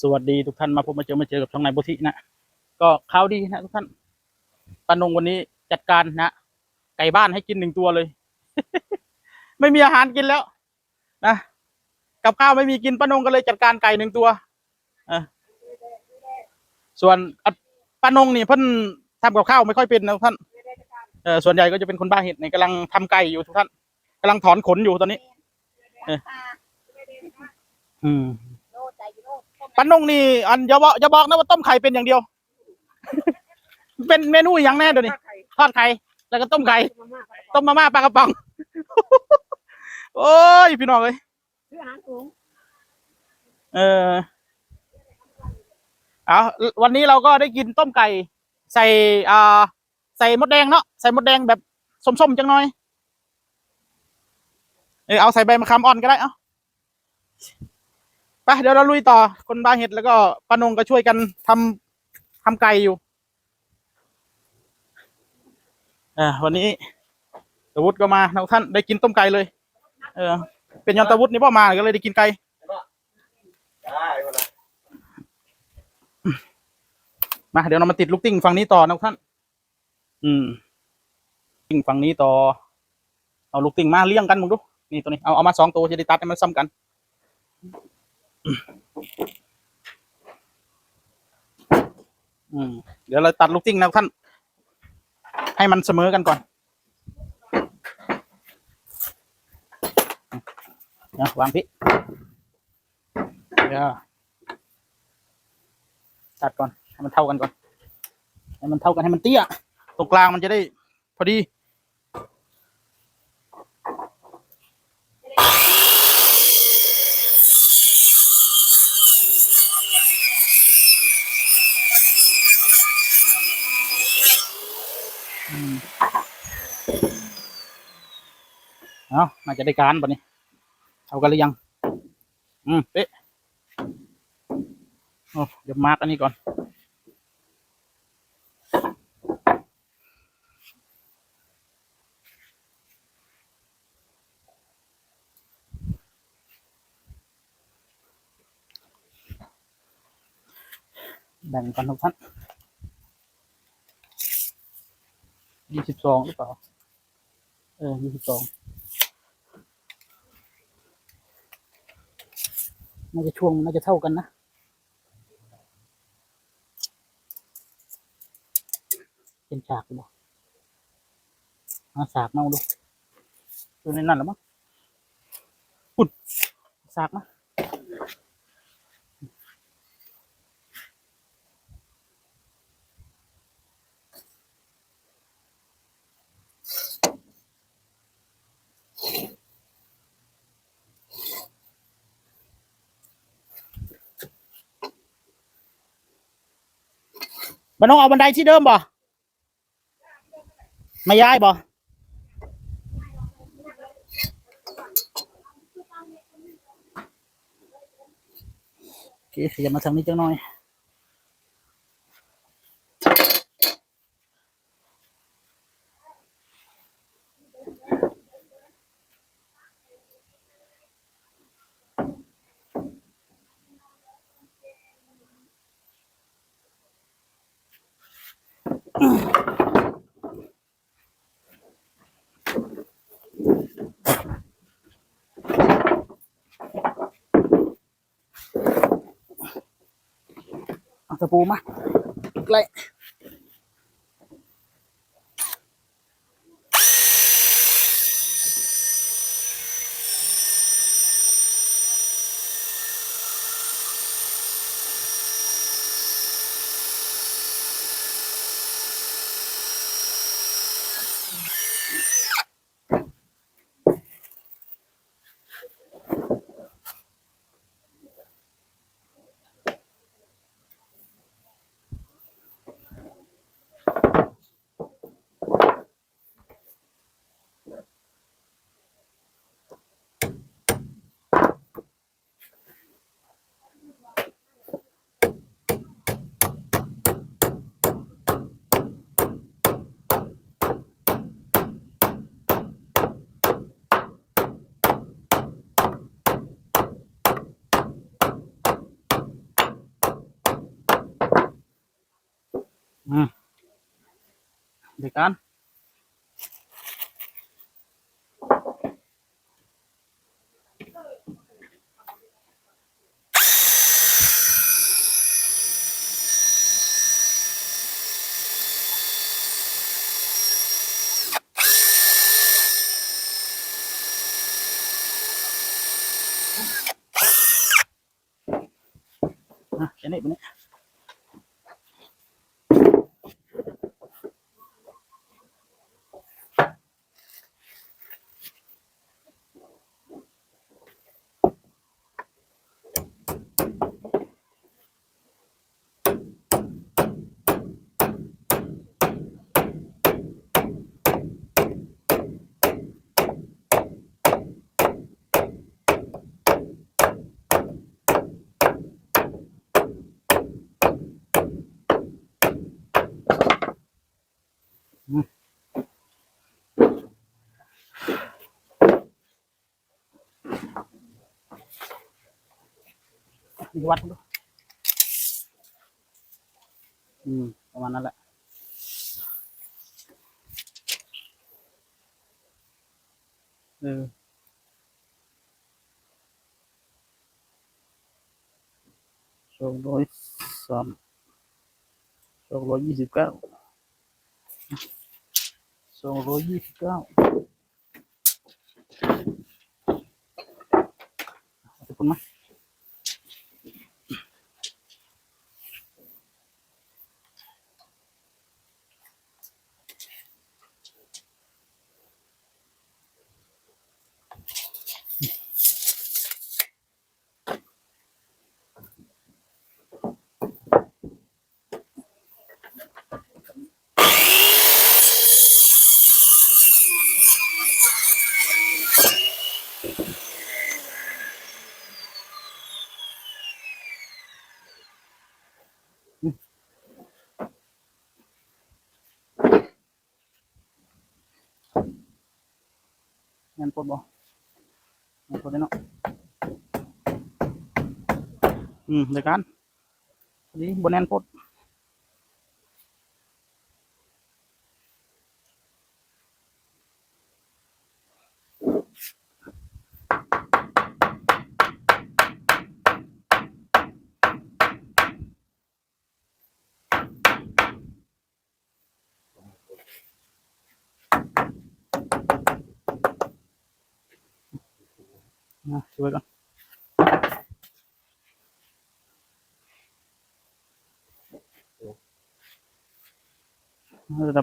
สวัสดีทุกท่านมาพบมาเจอมาเจอกับช่องนายโบธินะ ก็ข่าวดีนะทุกท่านปานงวันนี้จัดการนะไก่บ้านให้กินหนึ่งตัวเลย ไม่มีอาหารกินแล้วนะกับข้าวไม่มีกินปานงก็เลยจัดการไก่หนึ่งตัวอส่วนปานงนี่เพิ่นทำกับข้าวไม่ค่อยเป็นนะทุกท่านเออส่วนใหญ่ก็จะเป็นคนบ้าเห็ดเนี่กำลังทำไก่อยู่ทุกท่านกำลังถอนขนอยู่ตอนนี้อืม ปันนงนี่อันอย่าบอกอย่าบอกนะว่าต้มไข่เป็นอย่างเดียว เป็นเมนูอย่างแน่เดี๋ยวนี้ทอดไข่แล้วก็ต้มไข่ต้มมาม่าปลากระป๋อง โอ้ยพี่น้องเลยซื้ออาหารสูงเออเอาวันนี้เราก็ได้กินต้มไก่ ใส่อ่าใส่มดแดงเนาะใส่มดแดงแบบส้มๆจังหน่อยเออเอาใส่ใบมะขามอ่อนก็ได้ เอา ไปเดี๋ยวเราลุยต่อคนบาเห็ดแล้วก็ปานงก็ช่วยกันทำทำไก่อยู่อ่าวันนี้ตะวุฒก็มาทุกท่านได้กินต้มไก่เลย เออ เป็นยอนตะวุฒนี่พ่อมาก็เลยได้กินไก่มาเดี๋ยวเรามาติดลูกติ้งฝั่งนี้ต่อนะทุกท่าน อืมติ้งฝั่งนี้ต่อ เอาลูกติ้งมาเลี้ยงกันมึงดู นี่ตัวนี้ เอาเอามาสองตัวจะได้ตัดให้มันซ้ำกัน เดี๋ยวเราตัดลูกติ้งนะท่าน ให้มันเสมอกันก่อนเดี๋ยววางพี่เดี๋ยวตัดก่อน ให้มันเท่ากันก่อน ให้มันเท่ากันให้มันเตี้ยตรงกลางมันจะได้พอดี เอาน่าจะได้การปะนี่เอากันหรือยัง อืมเป๊ะโอ้เดี๋ยวมาร์กอันนี้ก่อน แบ่งกันทุกท่านยี่สิบสองหรือเปล่า เออยี่สิบสอง น่าจะช่วงน่าจะเท่ากันนะเป็นฉากหรือเปล่าเอาสากมาดูดูในนั่นหรือมั้งอุดสากมา บันต้องเอาบันไดที่เดิมบ่ไม่ย้ายบ่โอเคขยับมาทางนี้จังหน่อย ตะปูมาไกล เด็กกัน วัดดู อืม ประมาณนั้นแหละ เออสองร้อยสามสองร้อยยี่สิบเก้าสองร้อยยี่สิบเก้าขอบคุณมาก งานปลดบ่งานปลดได้เนาะ อืมเดี๋ยวกันพอดีบนแน่นปลดนะช่วยกัน ร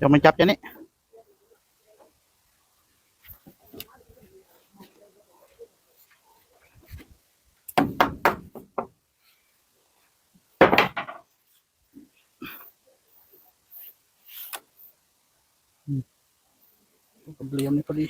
จะมาจับจะนี่กับเหลี่ยมนี่พอดี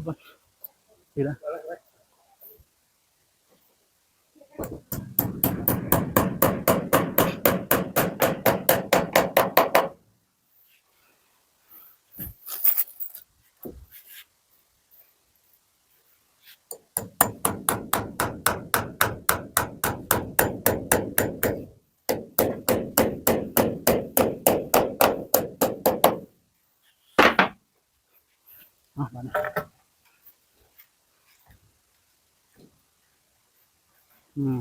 ดูก่อนดีนะอะมานะ อืม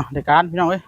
อืมมันแตกวะเดี๋ยวการพี่น้องเอ้ย